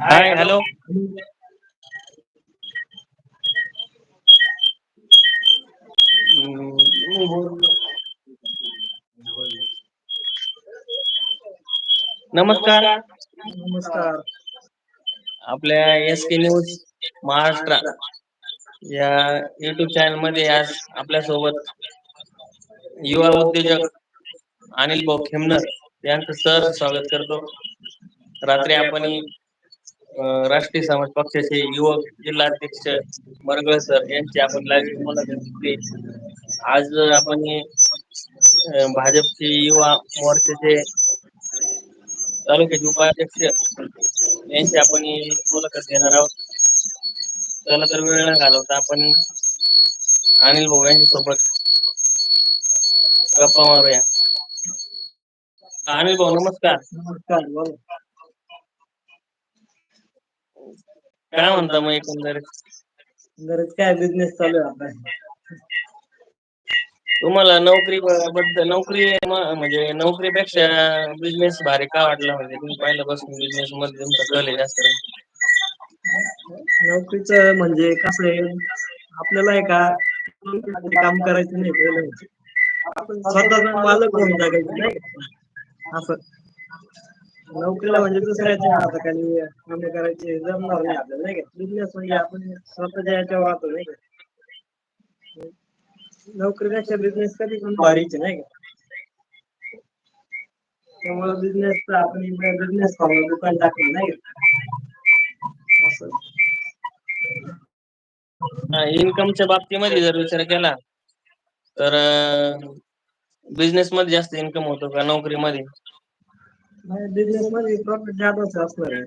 Hi hello नमस्कार. नमस्कार. आपल्या एस के न्यूज महाराष्ट्र या युट्यूब चॅनलमध्ये आज आपल्यासोबत युवा उद्योजक अनिल भाऊ खेमनर यांचं सहर्ष स्वागत करतो. रात्री आपण राष्ट्रीय समाज पक्षाचे युवक जिल्हाध्यक्ष मरगळ सर यांची आपण लाईव्ह मुलाखत घेतली. आज आपण भाजपचे युवा मोर्चाचे तालुक्याचे उपाध्यक्ष यांची आपण मुलाखत घेणार आहोत. त्याला तर वेळ न घालवता आपण अनिल भाऊ यांच्या सोबत गप्पा मारूया. अनिल भाऊ नमस्कार. नमस्कार काय म्हणता मग एकंदरीत? बरंच काय बिझनेस चालू आहे आपला? तुम्हाला नोकरी बद्दल नोकरी म्हणजे नोकरीपेक्षा बिझनेस भारी का वाटला म्हणजे? तुम्ही पहिल्यापासून बिझनेस मध्ये तुमचा कल आहे जास्त. नोकरीच म्हणजे कसं आहे आपल्याला आहे का काम करायचं नाही पहिलं म्हणजे आपण स्वतःचा मालक होऊन जगायचं नाही का? असं. नोकरीला म्हणजे दुसऱ्याच्या हाताखाली काम करायचे जमणार नाही आपल्याला नाही का? बिझनेस म्हणजे आपण स्वतःच्या याच्या वाहतो नाही का? नोकरीपेक्षा बिझनेस कधी पण भारीचे नाही का? त्यामुळे बिझनेस आपण बिझनेस दुकान टाकलं नाही का? असं. इन्कमच्या बाबतीमध्ये जर विचार केला तर बिझनेस मध्ये जास्त इन्कम होतो का नोकरीमध्ये? नाही बिझनेस मध्ये प्रॉफिट जादाच असणार आहे.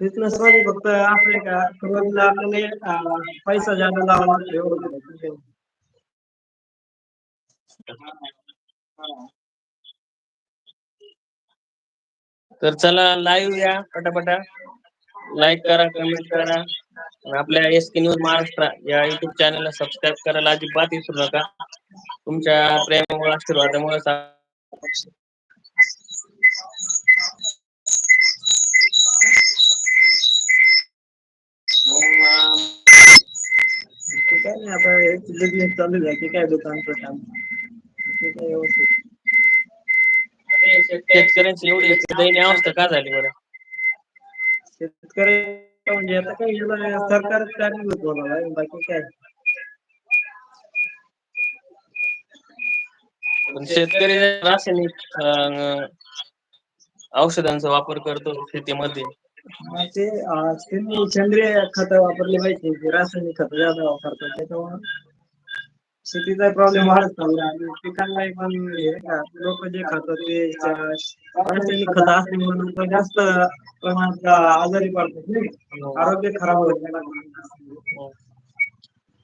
बिझनेस मध्ये फक्त असं का सुरुवातीला आपल्याला पैसा जादा लावा एवढं तर चला लाईव्ह या पटापटा. लाईक करा कमेंट करा. आपल्या एस के न्यूज महाराष्ट्र या युट्यूब चॅनलला सबस्क्राईब करायला अजिबात विसरू नका. तुमच्या प्रेमामुळे आशीर्वादामुळे काय नाही आता बिझनेस चालू आहे काय दुकानचं काम काय व्यवस्थित शेतकऱ्यांची एवढी दयनीय अवस्था का झाली बरं? शेतकरी म्हणजे आता काय याला सरकारच कारणीभूत होणार बाकी काय? पण शेतकरी रासायनिक अं, औषधांचा वापर करतो शेतीमध्ये. हा ते अं, त्यांनी सेंद्रिय खत वापरले पाहिजे रासायनिक खत जादा वापरतात. त्याच्यामुळे शेतीचा प्रॉब्लेम वाढत चालला आणि पिकांनाही पण हे का लोक जे खातात ते रासायनिक खत असते म्हणून पण जास्त प्रमाणात आजारी पडतात नाही का? आरोग्य खराब होत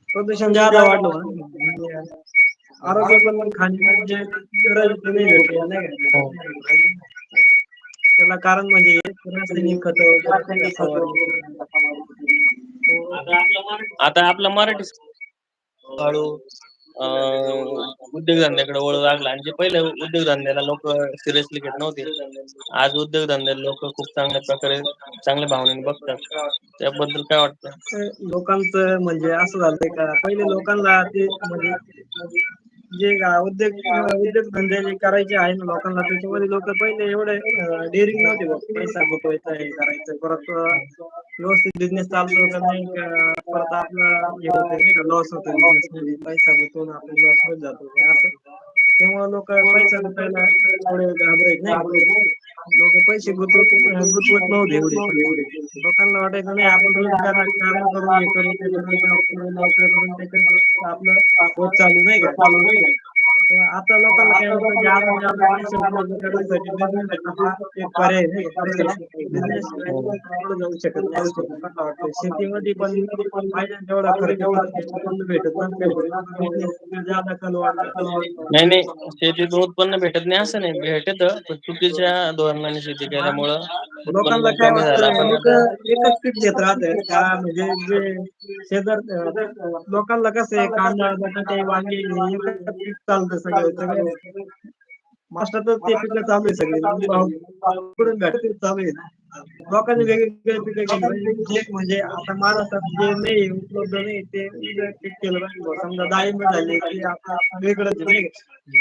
प्रदूषण जादा वाढलं म्हणून. आरोग्य पण खाणे म्हणजे गरज नाही भेटते नाही का? त्याला कारण म्हणजे रासायनिक खत आता आपला मराठी हळू उद्योगधंद्याकडे वळू लागला आणि जे पहिले उद्योगधंद्याला लोक सिरियसली घेत नव्हते आज उद्योगधंद्याला लोक खूप चांगल्या प्रकारे चांगल्या भावनेने बघतात. त्याबद्दल काय वाटतं? लोकांचं म्हणजे असं झालंय का? पहिले लोकांना ते म्हणजे जे उद्योग उद्योगधंदे जे करायचे आहे ना लोकांना त्याच्यामध्ये लोक पहिले एवढे डेअरिंग नव्हते बघ. पैसा गुतवायचा हे करायचं परत व्यवस्थित बिझनेस चालतो का नाही परत आपलं हे लॉस होतो बिझनेस पैसा गुतवून आपण लॉस होत जातो. असं. तेव्हा लोक पैसा गुतवायला थोडे नाही. का लोक पैसे गुतवत गुंतवत नव्हते एवढे. लोकांना वाटायचं नाही आपण रोजगार काम करून हे करू ते करून नोकऱ्या करून त्याच्यात आपलं होत चालू नाही का? आता लोकांना काय जाऊ शकत नाही असं लोकांना वाटतं शेतीमध्ये पण पाहिजे तेवढा खर्च उत्पन्न भेटत नाही नाही शेतीतून उत्पन्न भेटत नाही असं नाही भेटत पण चुकीच्या धोरणाने शेती केल्यामुळं लोकांना काय एकच पीक घेत राहतात का म्हणजे जे शेजार लोकांना कसं आहे कांदा बटाटे वांगे हे एकच पीक चालतं सगळं सगळं. महाराष्ट्रातच ते पिकं चालू आहे सगळे. भाव कुठून चालू आहे. लोकांनी वेगवेगळे पिकं केली. जे म्हणजे आता महाराष्ट्रात जे नाही उपलब्ध नाही ते पीक केलं. समजा डाळिंब झाले की आता नाही का?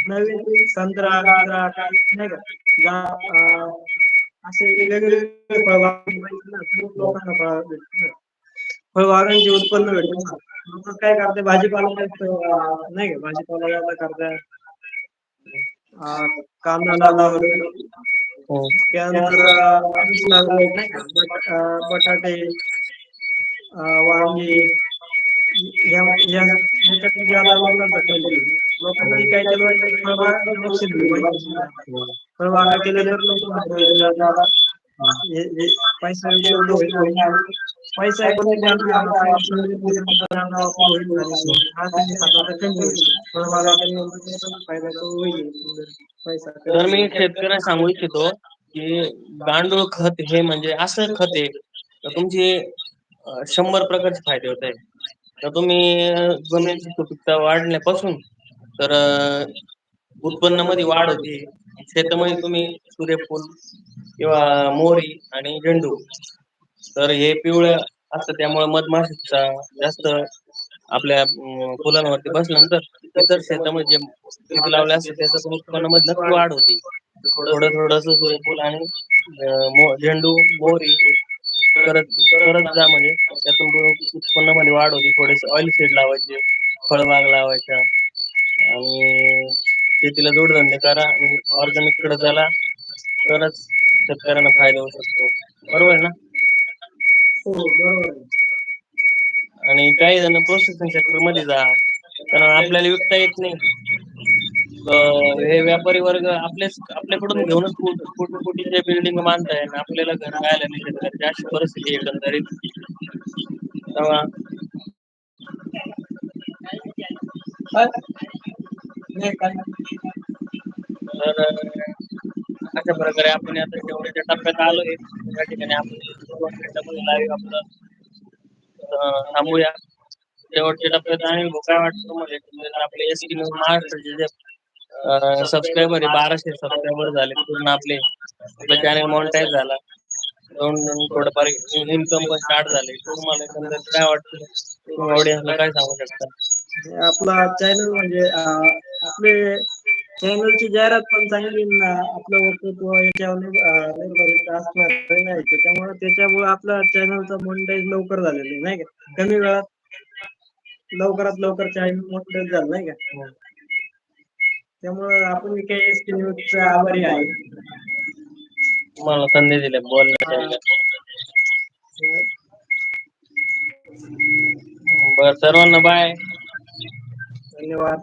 नवीन संत्रा काही नाही का? असे वेगवेगळे फळबाग लोकांना. फळबागांचे उत्पन्न भेटतील ना लोक काय करते? भाजीपाला नाही भाजीपाला अं, कांदा हो. त्यानंतर बटाटे वांगी कल. लोकांनी काय केलं? फळबागा केल्या तर लोक पैसा पैसा तर मी शेतकऱ्यांना सांगू इच्छितो की गांडूळ खत हे म्हणजे असं खत आहे तुमचे शंभर प्रकारचे फायदे होत आहे तर तुम्ही जमिनीची सुपीकता वाढण्यापासून तर उत्पन्नामध्ये वाढ होते. शेतामध्ये तुम्ही सूर्यफूल किंवा मोहरी आणि झेंडू. तर हे पिवळं असतं त्यामुळे मधमाशीचा जास्त आपल्या फुलांवरती बसल्यानंतर इतर शेतामध्ये जे पीक लावले असते त्याचं उत्पन्नामध्ये वाढ होती. थोडं थोडस सूर्यफूल आणि झेंडू मोहरी करत करत जा म्हणजे त्यातून पण उत्पन्नामध्ये वाढ होती. थोडेसे ऑइल सीड लावायचे फळबाग लावायच्या आणि शेतीला जोडधंदे करा आणि ऑर्गॅनिककडे चला. तरच शेतकऱ्यांना फायदा होऊ शकतो बरोबर आहे ना? हो बरोबर. आणि काही जण प्रोसेसिंग सेक्टरमध्ये जा कारण आपल्याला विकता येत नाही. हे व्यापारी वर्ग आपल्याच आपल्याकडून घेऊनच कोटी कोटीच्या बिल्डिंग बांधताय आणि आपल्याला घर राहायला नाही शेतकऱ्याची अशी परिस्थिती एकंदरीत. तेव्हा तर अशा प्रकारे आपण आता शेवटच्या टप्प्यात आलोय. या ठिकाणी आपण लाईव्ह आपलं थांबूया. शेवटच्या टप्प्यात आणि काय वाटतं म्हणजे आपले एस न्यूज महाराष्ट्राचे जे सबस्क्रायबर आहे बाराशे सबस्क्रायबर झाले. पूर्ण आपले आपलं चॅनल मॉनिटाईज झाला. दोन थोडंफार इन्कम पण स्टार्ट झाले. तुम्हाला काय वाटतं? ऑडियन्सला काय सांगू शकता? आपला चॅनल म्हणजे आपले चॅनलची जाहिरात पण चांगली न. आपलं वक्तृत्व याच्यावर अं, निर्भरित असणार नाही त्याच्यामुळे त्याच्यामुळे आपला चॅनलचा मोनिटाईज लवकर झालेलं आहे, नाही का? कमी वेळात लवकरात लवकर चॅनल मोनिटाईज झालं नाही का? त्यामुळे आपण काही एस टी न्यूजचा आभारी आहे. तुम्हाला संधी दिल्या बोलण्याच्या बर सर्वांना बाय धन्यवाद.